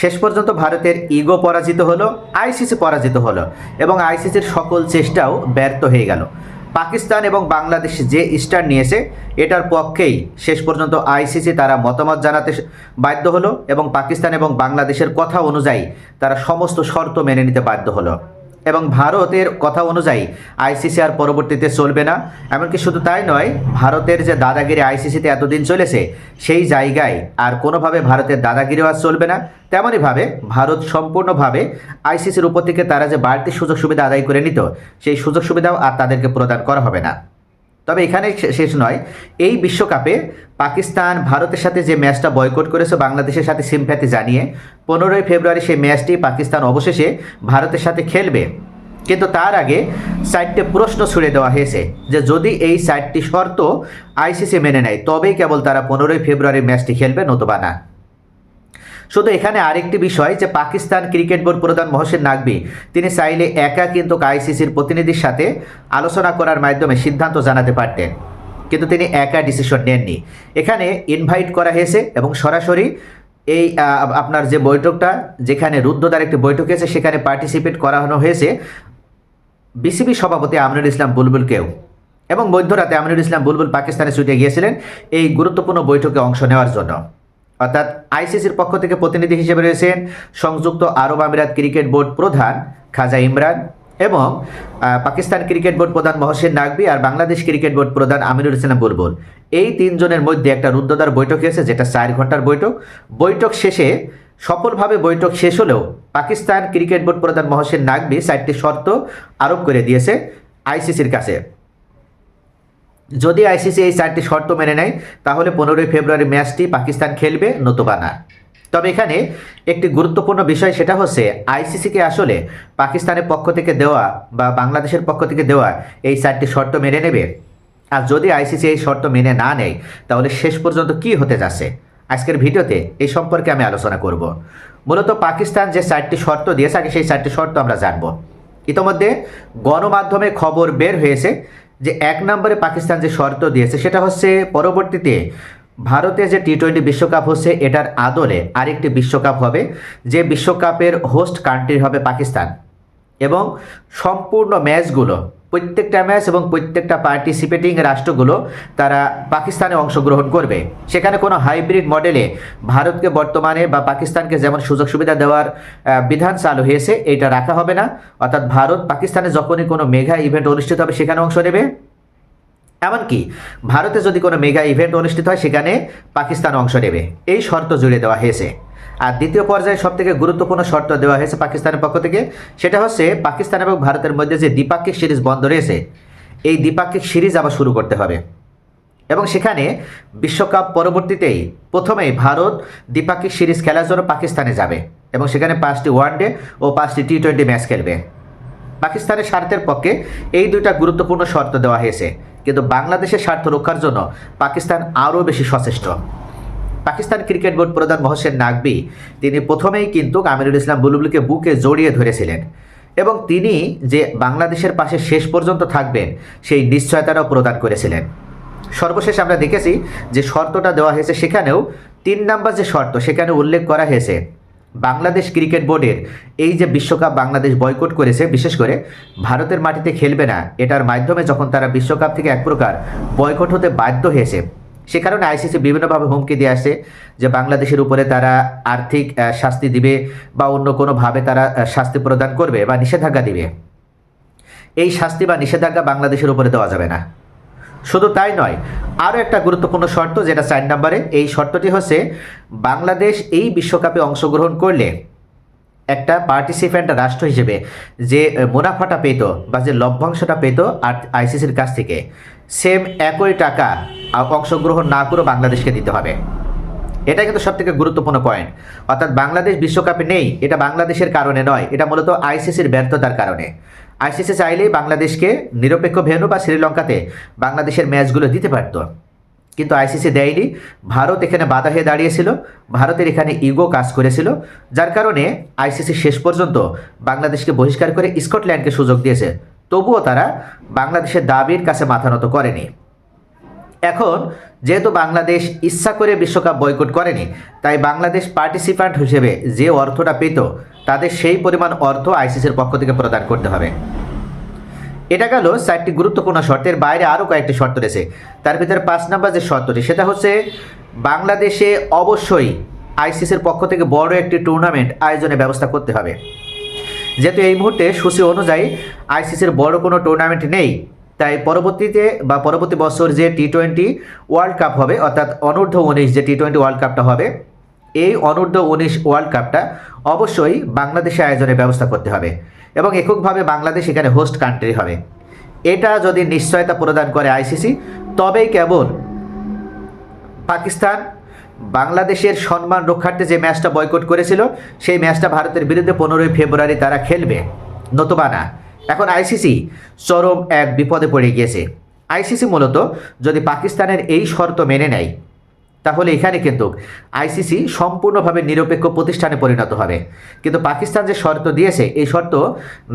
শেষ পর্যন্ত ভারতের ইগো পরাজিত হলো আইসিসি পরাজিত হলো এবং আইসিসির সকল চেষ্টাও ব্যর্থ হয়ে গেল। পাকিস্তান এবং বাংলাদেশ যে স্টার নিয়েছে, এটার পক্ষেই শেষ পর্যন্ত আইসিসি তারা মতামত জানাতে বাধ্য হলো এবং পাকিস্তান এবং বাংলাদেশের কথা অনুযায়ী তারা সমস্ত শর্ত মেনে নিতে বাধ্য হলো। এবং ভারতের কথা অনুযায়ী আইসিসি আর পরবর্তীতে চলবে না। এমনকি শুধু তাই নয়, ভারতের যে দাদাগিরি আইসিসিতে এতদিন চলেছে, সেই জায়গায় আর কোনোভাবে ভারতের দাদাগিরিও আর চলবে না। তেমনইভাবে ভারত সম্পূর্ণভাবে আইসিসির উপর থেকে তারা যে বাড়তি সুযোগ সুবিধা আদায় করে নিত, সেই সুযোগ সুবিধাও আর তাদেরকে প্রদান করা হবে না। তবে এখানে শেষ নয়। এই বিশ্বকাপে পাকিস্তান ভারতের সাথে যে ম্যাচটা বয়কট করেছে বাংলাদেশের সাথে সিমপ্যাথি জানিয়ে, পনেরোই ফেব্রুয়ারি সেই ম্যাচটি পাকিস্তান অবশেষে ভারতের সাথে খেলবে। কিন্তু তার আগে চারটে প্রশ্ন ছুড়ে দেওয়া হয়েছে যে যদি এই চারটি শর্ত আইসিসি মেনে নেয়, তবেই কেবল তারা পনেরোই ফেব্রুয়ারি ম্যাচটি খেলবে, নতুবা না। শুধু এখানে আরেকটি বিষয় যে পাকিস্তান ক্রিকেট বোর্ড প্রধান মহসিন নাকবি তিনি চাইলে একা কিন্তু আইসিসির প্রতিনিধির সাথে আলোচনা করার মাধ্যমে সিদ্ধান্ত জানাতে পারতেন। কিন্তু তিনি একা ডিসিশন নেননি। এখানে ইনভাইট করা হয়েছে এবং সরাসরি এই আপনার যে বৈঠকটা, যেখানে রুদ্ধদ্বার একটি বৈঠক হয়েছে, সেখানে পার্টিসিপেট করানো হয়েছে বিসিবি সভাপতি আমিনুল ইসলাম বুলবুলকেও। এবং মধ্যরাতে আমিনুল ইসলাম বুলবুল পাকিস্তানে ছুটে গিয়েছিলেন এই গুরুত্বপূর্ণ বৈঠকে অংশ নেওয়ার জন্য। অর্থাৎ আইসিসির পক্ষ থেকে প্রতিনিধি হিসেবে রয়েছেন সংযুক্ত আরব আমিরাত ক্রিকেট বোর্ড প্রধান খাজা ইমরান এবং পাকিস্তান ক্রিকেট বোর্ড প্রধান মহসিন নাকবি আর বাংলাদেশ ক্রিকেট বোর্ড প্রধান আমিনুল ইসলাম বুলবুল এই তিনজনের মধ্যে একটা রুদ্ধদ্বার বৈঠক হয়েছে, যেটা চার ঘণ্টার বৈঠক। বৈঠক শেষে সফলভাবে বৈঠক শেষ হলেও পাকিস্তান ক্রিকেট বোর্ড প্রধান মহসিন নাকবি চারটি শর্ত আরোপ করে দিয়েছে আইসিসির কাছে। যদি আইসিসি এই চারটি শর্ত মেনে নেয়, তাহলে পনেরোই ফেব্রুয়ারি ম্যাচটি পাকিস্তান খেলবে নতুবা না তবে এখানে একটি গুরুত্বপূর্ণ বিষয়, সেটা হচ্ছে আইসিসিকে আসলে পাকিস্তানের পক্ষ থেকে দেওয়া বা বাংলাদেশের পক্ষ থেকে দেওয়া এই চারটি শর্ত মেনে নেবে। আর যদি আইসিসি এই শর্ত মেনে না নেয়, তাহলে শেষ পর্যন্ত কি হতে যাচ্ছে? আজকের ভিডিওতে এই সম্পর্কে আমি আলোচনা করব। মূলত পাকিস্তান যে চারটি শর্ত দিয়েছে, আগে সেই চারটি শর্ত আমরা জানব। ইতোমধ্যে গণমাধ্যমে খবর বের হয়েছে যে এক নম্বরে পাকিস্তান যে শর্ত দিয়েছে, সেটা হচ্ছে পরবর্তীতে ভারতে যে টি টোয়েন্টি বিশ্বকাপ হচ্ছে, এটার আদলে আরেকটি বিশ্বকাপ হবে, যে বিশ্বকাপের হোস্ট কান্ট্রি হবে পাকিস্তান। এবং সম্পূর্ণ ম্যাচগুলো প্রত্যেকটা ম্যাচ এবং প্রত্যেকটা পার্টিসিপেটিং রাষ্ট্রগুলো তারা পাকিস্তানে অংশগ্রহণ করবে। সেখানে কোনো হাইব্রিড মডেলে ভারতকে বর্তমানে বা পাকিস্তানকে যেমন সুযোগ সুবিধা দেওয়ার বিধান চালু হয়েছে, এটা রাখা হবে না। অর্থাৎ ভারত পাকিস্তানে যখনই কোনো মেঘা ইভেন্ট অনুষ্ঠিত হবে, সেখানে অংশ নেবে। এমনকি ভারতে যদি কোনো মেগা ইভেন্ট অনুষ্ঠিত হয়, সেখানে পাকিস্তান অংশ নেবে। এই শর্ত জুড়ে দেওয়া হয়েছে। আর দ্বিতীয় পর্যায়ে সব থেকে গুরুত্বপূর্ণ শর্ত দেওয়া হয়েছে পাকিস্তানের পক্ষ থেকে, সেটা হচ্ছে পাকিস্তান এবং ভারতের মধ্যে যে দ্বিপাক্ষিক সিরিজ বন্ধ রয়েছে, এই দ্বিপাক্ষিক সিরিজ আবার শুরু করতে হবে। এবং সেখানে বিশ্বকাপ পরবর্তীতেই প্রথমেই ভারত দ্বিপাক্ষিক সিরিজ খেলার জন্য পাকিস্তানে যাবে এবং সেখানে পাঁচটি ওয়ানডে ও পাঁচটি টি টোয়েন্টি ম্যাচ খেলবে। পাকিস্তানের স্বার্থের পক্ষে এই দুইটা গুরুত্বপূর্ণ শর্ত দেওয়া হয়েছে, কিন্তু বাংলাদেশের স্বার্থ রক্ষার জন্য পাকিস্তান আরও বেশি সচেষ্ট। পাকিস্তান ক্রিকেট বোর্ড প্রধান মহসেন নাকবি তিনি প্রথমেই কিন্তু আমিরুল ইসলাম বুলবুলকে বুকে জড়িয়ে ধরেছিলেন। এবং তিনি যে বাংলাদেশের পাশে শেষ পর্যন্ত থাকবেন, সেই নিশ্চয়তাটাও প্রদান করেছিলেন। সর্বশেষ আমরা দেখেছি যে শর্তটা দেওয়া হয়েছে সেখানেও তিন নাম্বার যে শর্ত, সেখানে উল্লেখ করা হয়েছে, বাংলাদেশ ক্রিকেট বোর্ডের এই যে বিশ্বকাপ বাংলাদেশ বয়কট করেছে, বিশেষ করে ভারতের মাটিতে খেলবে না, এটার মাধ্যমে যখন তারা বিশ্বকাপ থেকে এক প্রকার বয়কট হতে বাধ্য হয়েছে সে কারণে আইসিসি বিভিন্নভাবে হুমকি দিয়ে আসে যে বাংলাদেশের উপরে তারা আর্থিক শাস্তি দিবে বা অন্য কোনোভাবে তারা শাস্তি প্রদান করবে বা নিষেধাজ্ঞা দিবে। এই শাস্তি বা নিষেধাজ্ঞা বাংলাদেশের উপরে দেওয়া যাবে না। শুধু তাই নয়, আরও একটা গুরুত্বপূর্ণ শর্ত যেটা চার নম্বরে, এই শর্তটি হচ্ছে বাংলাদেশ এই বিশ্বকাপে অংশগ্রহণ করলে একটা পার্টিসিপেন্ট রাষ্ট্র হিসেবে যে মুনাফাটা পেত বা যে লভ্যাংশটা পেত আর আইসিসির কাছ থেকে সেম একই টাকা অংশগ্রহণ না করে বাংলাদেশকে দিতে হবে। এটা কিন্তু সব থেকে গুরুত্বপূর্ণ পয়েন্ট অর্থাৎ বাংলাদেশ বিশ্বকাপে নেই, এটা বাংলাদেশের কারণে নয়, এটা মূলত আইসিসির ব্যর্থতার কারণে। আইসিসি চাইলেই বাংলাদেশকে নিরপেক্ষ ভেন্যু বা শ্রীলঙ্কাতে বাংলাদেশের ম্যাচগুলো দিতে পারত। কিন্তু আইসিসি দেয়নি, ভারত এখানে বাধা হয়ে দাঁড়িয়েছিল, ভারতের এখানে ইগো কাজ করেছিল, যার কারণে আইসিসি শেষ পর্যন্ত বাংলাদেশকে বহিষ্কার করে স্কটল্যান্ডকে সুযোগ দিয়েছে। তবুও তারা বাংলাদেশের দাবির কাছে মাথা নত করেনি। এখন, যেহেতু বাংলাদেশ ইচ্ছা করে বিশ্বকাপ বয়কট করেনি, তাই বাংলাদেশ পার্টিসিপান্ট হিসেবে যে অর্থটা পেত, তাদের সেই পরিমাণ অর্থ আইসিসির পক্ষ থেকে প্রদান করতে হবে। এটা গেল চারটি গুরুত্বপূর্ণ শর্তের বাইরে আরও কয়েকটি শর্ত রয়েছে। তার ভিতরে পাঁচ নাম্বার যে শর্তটি, সেটা হচ্ছে বাংলাদেশে অবশ্যই আইসিসির পক্ষ থেকে বড় একটি টুর্নামেন্ট আয়োজনের ব্যবস্থা করতে হবে। যেহেতু এই মুহূর্তে সূচি অনুযায়ী আইসিসির বড় কোনো টুর্নামেন্ট নেই, তাই পরবর্তীতে বা পরবর্তী বছর যে টি টোয়েন্টি ওয়ার্ল্ড কাপ হবে, অর্থাৎ অনূর্ধ্ব উনিশ যে টি টোয়েন্টি ওয়ার্ল্ড কাপটা হবে, এই অনূর্ধ্ব উনিশ ওয়ার্ল্ড কাপটা অবশ্যই বাংলাদেশে আয়োজনের ব্যবস্থা করতে হবে এবং এককভাবে বাংলাদেশ এখানে হোস্ট কান্ট্রি হবে। এটা যদি নিশ্চয়তা প্রদান করে আইসিসি, তবেই কেবল পাকিস্তান বাংলাদেশের সম্মান রক্ষার্থে যে ম্যাচটা বয়কট করেছিল, সেই ম্যাচটা ভারতের বিরুদ্ধে পনেরোই ফেব্রুয়ারি তারা খেলবে। নতুবা না এখন আইসিসি চরম এক বিপদে পড়ে গিয়েছে। আইসিসি মূলত যদি পাকিস্তানের এই শর্ত মেনে নেয়, তাহলে এখানে কিন্তু আইসিসি সম্পূর্ণভাবে নিরপেক্ষ প্রতিষ্ঠানে পরিণত হবে। কিন্তু পাকিস্তান যে শর্ত দিয়েছে, এই শর্ত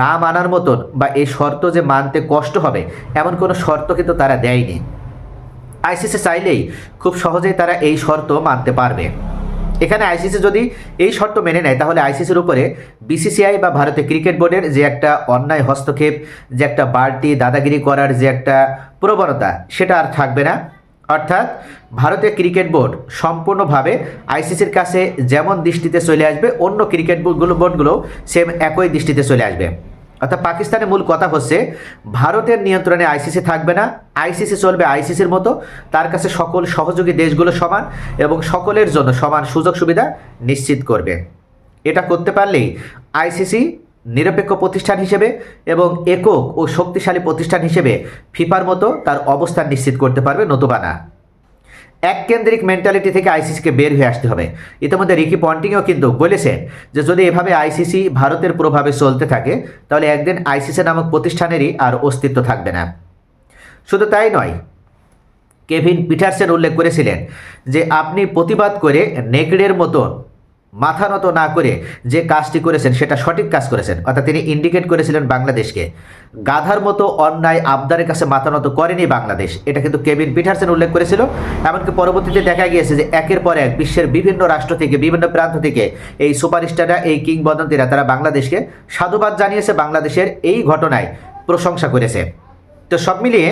না মানার মতন বা এই শর্ত যে মানতে কষ্ট হবে, এমন কোনো শর্ত কিন্তু তারা দেয়নি। আইসিসি চাইলেই খুব সহজেই তারা এই শর্ত মানতে পারবে। এখানে আইসিসি যদি এই শর্ত মেনে নেয়, তাহলে আইসিসির উপরে বিসিসিআই বা ভারতের ক্রিকেট বোর্ডের যে একটা অন্যায় হস্তক্ষেপ, যে একটা বাড়তি দাদাগিরি করার যে একটা প্রবণতা, সেটা আর থাকবে না। অর্থাৎ ভারতের ক্রিকেট বোর্ড সম্পূর্ণভাবে আইসিসির কাছে যেমন দৃষ্টিতে চলে আসবে, অন্য ক্রিকেট বোর্ডগুলো বোর্ডগুলো সেম একই দৃষ্টিতে চলে আসবে। অর্থাৎ পাকিস্তানের মূল কথা হচ্ছে, ভারতের নিয়ন্ত্রণে আইসিসি থাকবে না, আইসিসি চলবে আইসিসির মতো, তার কাছে সকল সহযোগী দেশগুলো সমান এবং সকলের জন্য সমান সুযোগ সুবিধা নিশ্চিত করবে। এটা করতে পারলেই আইসিসি নিরপেক্ষ প্রতিষ্ঠান হিসেবে এবং একক ও শক্তিশালী প্রতিষ্ঠান হিসেবে ফিফার মতো তার অবস্থান নিশ্চিত করতে পারবে নতুবা না। এক কেন্দ্রিক মেন্টালিটি থেকে আইসিসিকে বের হয়ে আসতে হবে। ইতিমধ্যে রিকি পন্টিংও কিন্তু বলেছেন যে, যদি এভাবে আইসিসি ভারতের প্রভাবে চলতে থাকে, তাহলে একদিন আইসিসি নামক প্রতিষ্ঠানেরই আর অস্তিত্ব থাকবে না। শুধু তাই নয়, কেভিন পিটারসেন উল্লেখ করেছিলেন যে, আপনি প্রতিবাদ করে নেকড়ের মতন মাথা নত না করে যে কাজটি করেছেন, সেটা সঠিক কাজ করেছেন। অর্থাৎ তিনি ইন্ডিকেট করেছিলেন বাংলাদেশকে। গাধার মতো অন্যায় আবদারের কাছে মাথা নত করেনি বাংলাদেশ। এটা কিন্তু কেভিন পিটারসেন উল্লেখ করেছিল। এমনকি পরবর্তীতে দেখা গিয়েছে যে একের পর এক বিশ্বের বিভিন্ন রাষ্ট্র থেকে, বিভিন্ন প্রান্ত থেকে এই সুপারস্টাররা, এই কিংবদন্তিরা, তারা বাংলাদেশকে সাধুবাদ জানিয়েছে, বাংলাদেশের এই ঘটনায় প্রশংসা করেছে। তো সব মিলিয়ে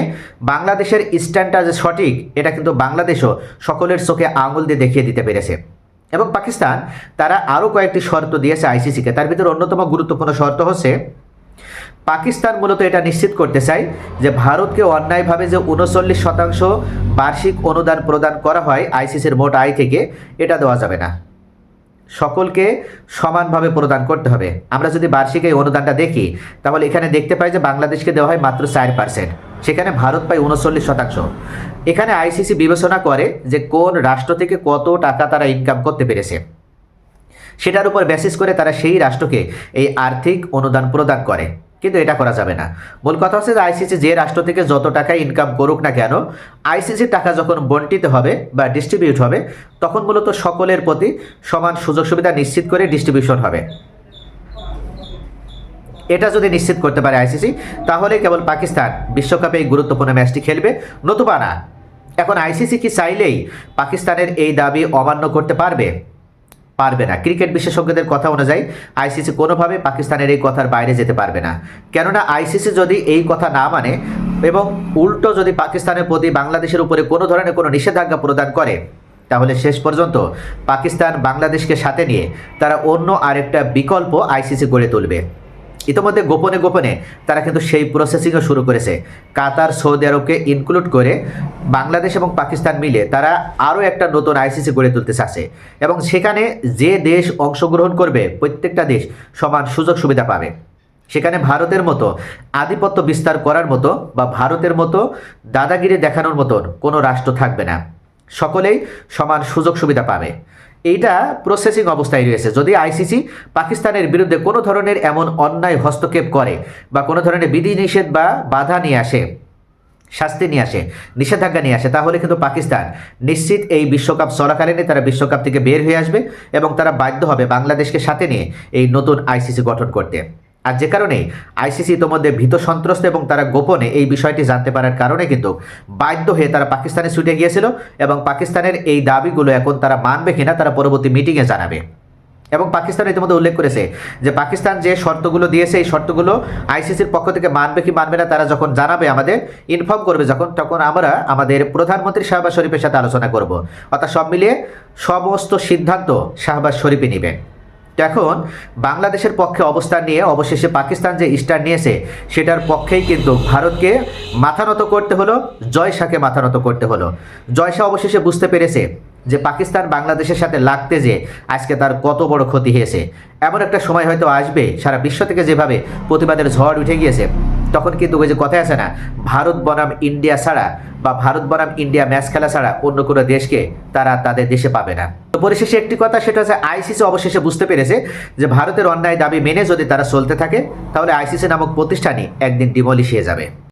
বাংলাদেশের স্ট্যান্ডটা যে সঠিক, এটা কিন্তু বাংলাদেশও সকলের চোখে আঙুল দিয়ে দেখিয়ে দিতে পেরেছে। এবং পাকিস্তান তারা আরও কয়েকটি শর্ত দিয়েছে আইসিসিকে। তার ভিতরে অন্যতম গুরুত্বপূর্ণ শর্ত হচ্ছে, পাকিস্তান মূলত এটা নিশ্চিত করতে চায় যে ভারতকে অন্যায়ভাবে যে উনচল্লিশ শতাংশ বার্ষিক অনুদান প্রদান করা হয় আইসিসির মোট আয় থেকে, এটা দেওয়া যাবে না। সকলকে সমানভাবে প্রদান করতে হবে। আমরা যদি বার্ষিক এই অনুদানটা দেখি, তাহলে এখানে দেখতে পাই যে বাংলাদেশকে দেওয়া হয় মাত্র চার পার্সেন্ট সেখানে ভারত পায় উনচল্লিশ শতাংশ। এখানে আইসিসি বিবেচনা করে যে কোন রাষ্ট্র থেকে কত টাকা তারা ইনকাম করতে পেরেছে। সেটার উপর বেসিস করে তারা সেই রাষ্ট্রকে এই আর্থিক অনুদান প্রদান করে। কিন্তু এটা করা যাবে না। মূল কথা হচ্ছে যে আইসিসি যে রাষ্ট্র থেকে যত টাকা ইনকাম করুক না কেন, আইসিসির টাকা যখন বন্টিত হবে বা ডিস্ট্রিবিউট হবে, তখন মূলত সকলের প্রতি সমান সুযোগ সুবিধা নিশ্চিত করে ডিস্ট্রিবিউশন হবে। এটা যদি নিশ্চিত করতে পারে আইসিসি, তাহলে কেবল পাকিস্তান বিশ্বকাপে এই গুরুত্বপূর্ণ ম্যাচটি খেলবে। নতুবা না। এখন আইসিসি কি চাইলেই পাকিস্তানের এই দাবি অমান্য করতে পারবে? পারবে না। ক্রিকেট বিশেষজ্ঞদের কথা অনুযায়ী আইসিসি কোনোভাবে পাকিস্তানের এই কথার বাইরে যেতে পারবে না। কেননা আইসিসি যদি এই কথা না মানে এবং উল্টো যদি পাকিস্তানের প্রতি বাংলাদেশের উপরে কোনো ধরনের কোনো নিষেধাজ্ঞা প্রদান করে, তাহলে শেষ পর্যন্ত পাকিস্তান বাংলাদেশকে সাথে নিয়ে তারা অন্য আরেকটা বিকল্প আইসিসি গড়ে তুলবে। ইতিমধ্যে গোপনে গোপনে তারা কিন্তু সেই প্রসেসিংও শুরু করেছে। কাতার, সৌদি আরবকে ইনক্লুড করে বাংলাদেশ এবং পাকিস্তান মিলে তারা আরও একটা নতুন আইসিসি গড়ে তুলতে চাচ্ছে এবং সেখানে যে দেশ অংশগ্রহণ করবে, প্রত্যেকটা দেশ সমান সুযোগ সুবিধা পাবে। সেখানে ভারতের মতো আধিপত্য বিস্তার করার মতো বা ভারতের মতো দাদাগিরি দেখানোর মতন কোনো রাষ্ট্র থাকবে না। সকলেই সমান সুযোগ সুবিধা পাবে। এইটা প্রসেসিং অবস্থায় রয়েছে। যদি আইসিসি পাকিস্তানের বিরুদ্ধে কোনো ধরনের এমন অন্যায় হস্তক্ষেপ করে বা কোনো ধরনের বিধিনিষেধ বা বাধা নিয়ে আসে, শাস্তি নিয়ে আসে, নিষেধাজ্ঞা নিয়ে আসে, তাহলে কিন্তু পাকিস্তান নিশ্চিত এই বিশ্বকাপ চলাকালীনে তারা বিশ্বকাপ থেকে বের হয়ে আসবে এবং তারা বাধ্য হবে বাংলাদেশকে সাথে নিয়ে এই নতুন আইসিসি গঠন করতে। আর যে কারণে আইসিসি ইতোমধ্যে ভীত সন্ত্রস্ত এবং তারা গোপনে এই বিষয়টি জানতে পারার কারণে কিন্তু বাধ্য হয়ে তারা পাকিস্তানে ছুটে গিয়েছিল এবং পাকিস্তানের এই দাবিগুলো এখন তারা মানবে কিনা তারা পরবর্তী মিটিংয়ে জানাবে। এবং পাকিস্তান ইতিমধ্যে উল্লেখ করেছে যে পাকিস্তান যে শর্তগুলো দিয়েছে, এই শর্তগুলো আইসিসির পক্ষ থেকে মানবে কি মানবে না তারা যখন জানাবে আমাদের ইনফর্ম করবে যখন, তখন আমরা আমাদের প্রধানমন্ত্রী শাহবাজ শরীফের সাথে আলোচনা করব। অর্থাৎ সব মিলিয়ে সমস্ত সিদ্ধান্ত শাহবাজ শরীফই নেবেন এখন বাংলাদেশের পক্ষে অবস্থান নিয়ে, অবশেষে পাকিস্তান যে স্টার নিয়েছে, সেটার পক্ষেই কিন্তু ভারতকে মাথানত করতে হলো জয় শাহকে মাথানত করতে হলো। জয় শাহ অবশেষে বুঝতে পেরেছে যে পাকিস্তান বাংলাদেশের সাথে লাগতে যে আজকে তার কত বড় ক্ষতি হয়েছে। এমন একটা সময় হয়তো আসবে, সারা বিশ্ব থেকে যেভাবে প্রতিবাদের ঝড় উঠে গিয়েছে। তখন কিন্তু ওই যে কথায় আছে না, ভারত বনাম ইন্ডিয়া ছাড়া বা ভারত বনাম ইন্ডিয়া ম্যাচ খেলা ছাড়া অন্য কোনো দেশকে তারা তাদের দেশে পাবে না। তো পরিশেষে একটি কথা, সেটা হচ্ছে আইসিসি অবশেষে বুঝতে পেরেছে যে ভারতের অন্যায় দাবি মেনে যদি তারা চলতে থাকে, তাহলে আইসিসি নামক প্রতিষ্ঠানই একদিন ডিমলিশ হয়ে যাবে।